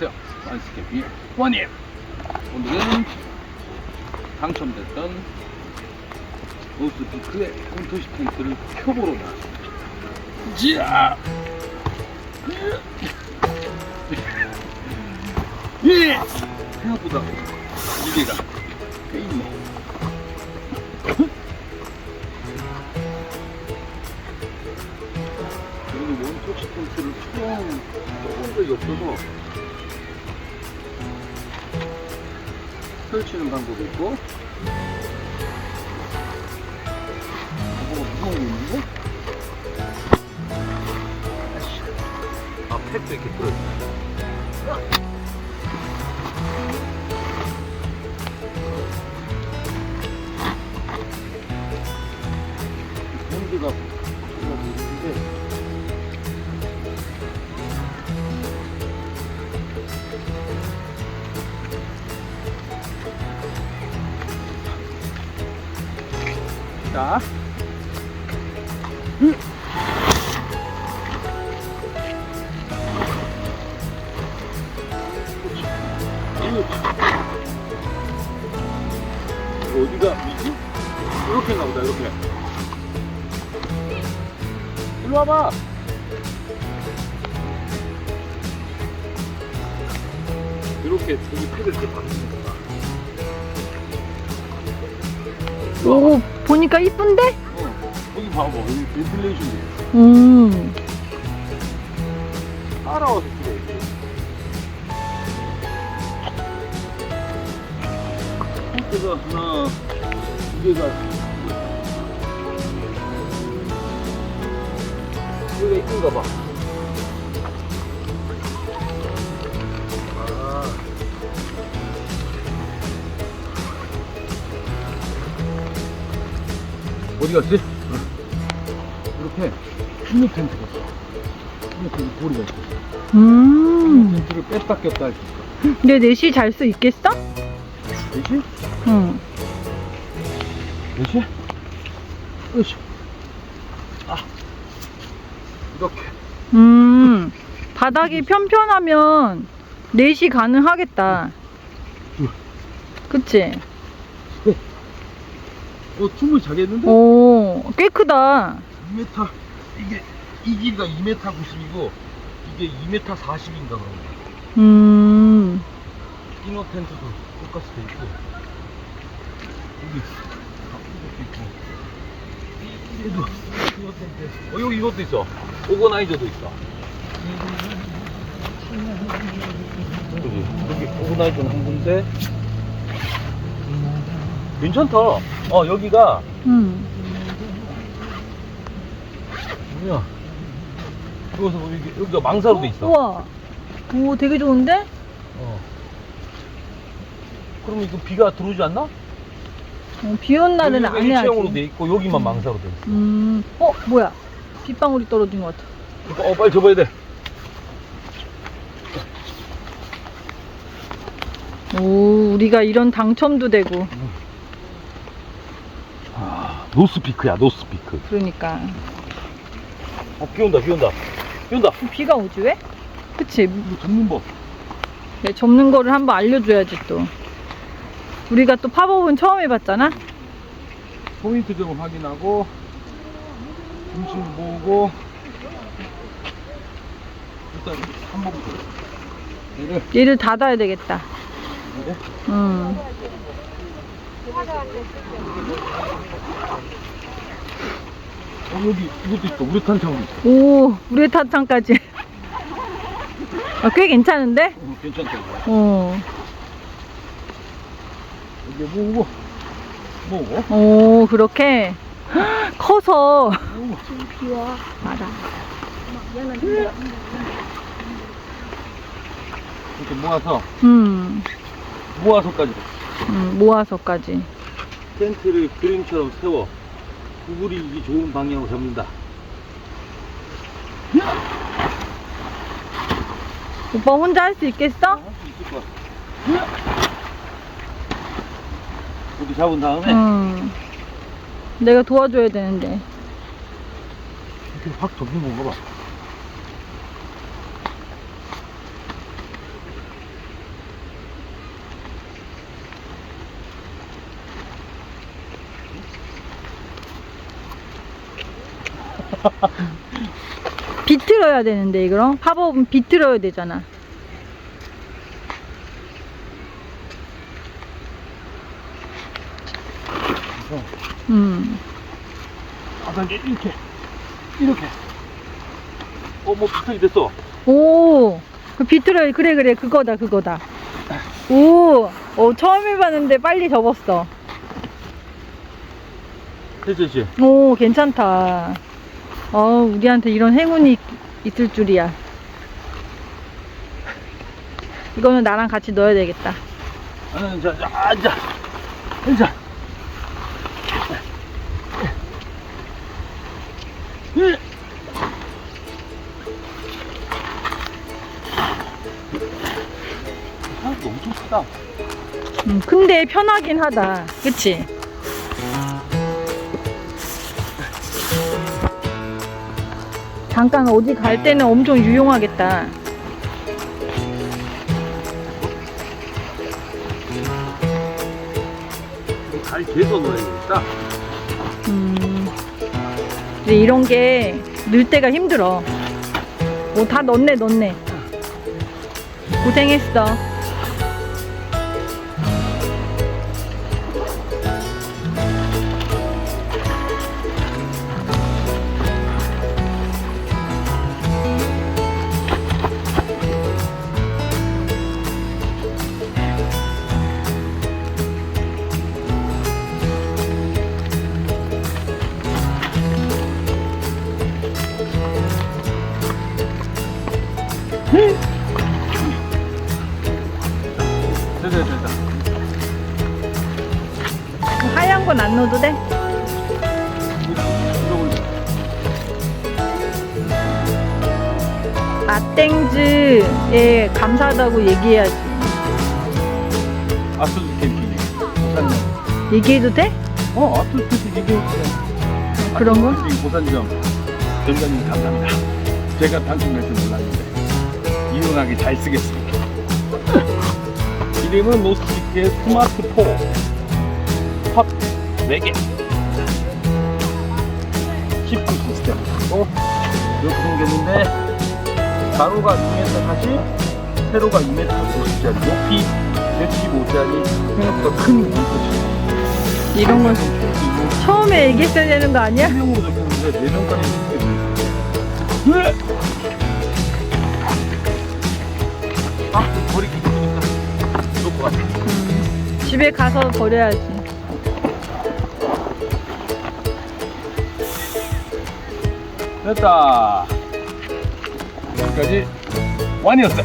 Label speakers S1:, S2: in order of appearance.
S1: 안녕하세요. 완스캠핑 원님. 오늘은 당첨됐던 노스피크의 콘토시 텐트를 켜보러 나왔습니다. 자! 예! 생각보다 무게가 꽤 있네. 저는 원터치 텐트를 처음 써본 적이 없어서 펼치는 방법이 있고 뭐 무거운 게 있는데? 아 팩도 이렇게 들어있네 공기가 들어있는데 자. 음. 어디가 위지? 이렇게인가 보다 이렇게 일로 와봐 이렇게 여기 패를 이렇게 박는 거다
S2: 오, 보니까 이쁜데?
S1: 어, 여기 봐봐. 여기 벤틸레이션이
S2: 음.
S1: 따라와서 들어오고 폰트가 하나 두 개가 여기가 이쁜가 봐 어디 갔지? 이렇게 흰 텐트가 있어 이렇게 고리가 있어
S2: 음.
S1: 텐트를 뺐다 꼈다 할 수 있어
S2: 내 넷이 잘수 있겠어?
S1: 되지?
S2: 응.
S1: 되지? 으쌰 아 이렇게
S2: 음. 바닥이 편편하면 넷이 가능하겠다. 그치?
S1: 어 충분히 자겠는데?
S2: 오, 꽤 크다.
S1: 2m 이게 이 길이가 2m 90이고 이게 2m 40인가 그런 거
S2: 음.
S1: 이너 텐트도 똑같이 돼 있고 여기 이것도 있고 얘도 이너 텐트 어 여기 이것도 있어 오거나이저도 있어 여기 여기 오거나이저는 한 군데 괜찮다 어 여기가
S2: 음.
S1: 뭐야 여기서 뭐 여기, 여기가 망사로 돼 있어
S2: 우와. 오, 되게 좋은데?
S1: 어. 그러면 이거 비가 들어오지 않나?
S2: 어, 비온 날은
S1: 여기가
S2: 안
S1: 일체형으로 돼
S2: 해야지.
S1: 있고 여기만 망사로 돼 있어.
S2: 음. 어, 뭐야? 빗방울이 떨어진 것 같아.
S1: 이거 어 빨리 접어야 돼.
S2: 오, 우리가 이런 당첨도 되고.
S1: 아 노스피크야 노스피크.
S2: 그러니까.
S1: 어, 비 온다 비 온다 비 온다.
S2: 비가 오지 왜? 그치?
S1: 이거 접는 법.
S2: 네, 접는 거를 한번 알려줘야지 또. 우리가 또 팝업은 처음 해봤잖아?
S1: 포인트 좀 확인하고 중심 보고 일단 한 번부터 얘를
S2: 얘를 닫아야 되겠다.
S1: 이래
S2: 음.
S1: 어 여기 이것도 있어 우레탄 있어.
S2: 오, 우레탄 창까지. 아, 꽤 괜찮은데?
S1: 어, 괜찮다.
S2: 어.
S1: 여기 뭐고 뭐고?
S2: 오, 그렇게. 커서.
S1: 뭐고?
S2: 알아.
S1: 이렇게 모아서
S2: 음,
S1: 모아서까지
S2: 음, 모아서까지.
S1: 텐트를 그림처럼 세워 구부리기 좋은 방향으로 잡는다.
S2: 오빠 혼자 할 수 있겠어?
S1: 할 수 있을 것 같아. 이렇게 잡은 다음에
S2: 음. 내가 도와줘야 되는데.
S1: 이렇게 확 접는 건가 봐.
S2: 비틀어야 되는데 이거 팝업은 비틀어야 되잖아.
S1: 그래서
S2: 음.
S1: 바닥에 이렇게 이렇게 어뭐 비틀이 됐어
S2: 오, 그 비틀어 그래 그래 그거다 그거다. 오, 어, 처음 해봤는데 빨리 접었어.
S1: 됐지 됐지
S2: 오, 괜찮다. 어, 우리한테 이런 행운이 있을 줄이야. 이거는 나랑 같이 넣어야 되겠다.
S1: 아, 앉아 앉아 예. 사람도 엄청 크다
S2: 음, 근데 편하긴 하다. 그치? 잠깐 어디 갈 때는 엄청 유용하겠다.
S1: 잘 개서 넣어야 되겠다
S2: 음, 이제 이런 게 넣을 때가 힘들어. 오, 다 넣네, 넣네. 고생했어.
S1: 됐다 됐다
S2: 하얀 건 안 넣어도 돼? 맛땡즈에 감사하다고 얘기해야지.
S1: 아스도 보산점
S2: 얘기해도 돼?
S1: 어 아스도 캠핑 얘기해주세요
S2: 그런 거?
S1: 캠핑 보산점 점장님 감사합니다 제가 당첨될 줄 몰랐 유용하게 잘 쓰겠습니다. 이름은 노스티크의 스마트 4팝 4개. 19 시스템이고 이렇게 생겼는데 가로가 2m 40 세로가 2m 50짜리 높이 115짜리 생각보다 큰 물끝이
S2: 이런 걸 처음에 얘기했어야 되는 거 아니야?
S1: 3명으로 적혔는데 4명까지 생겼 네아 버리기 힘드니까 놓고 가자
S2: 음, 집에 가서 버려야지.
S1: 됐다. 여기까지 완이었어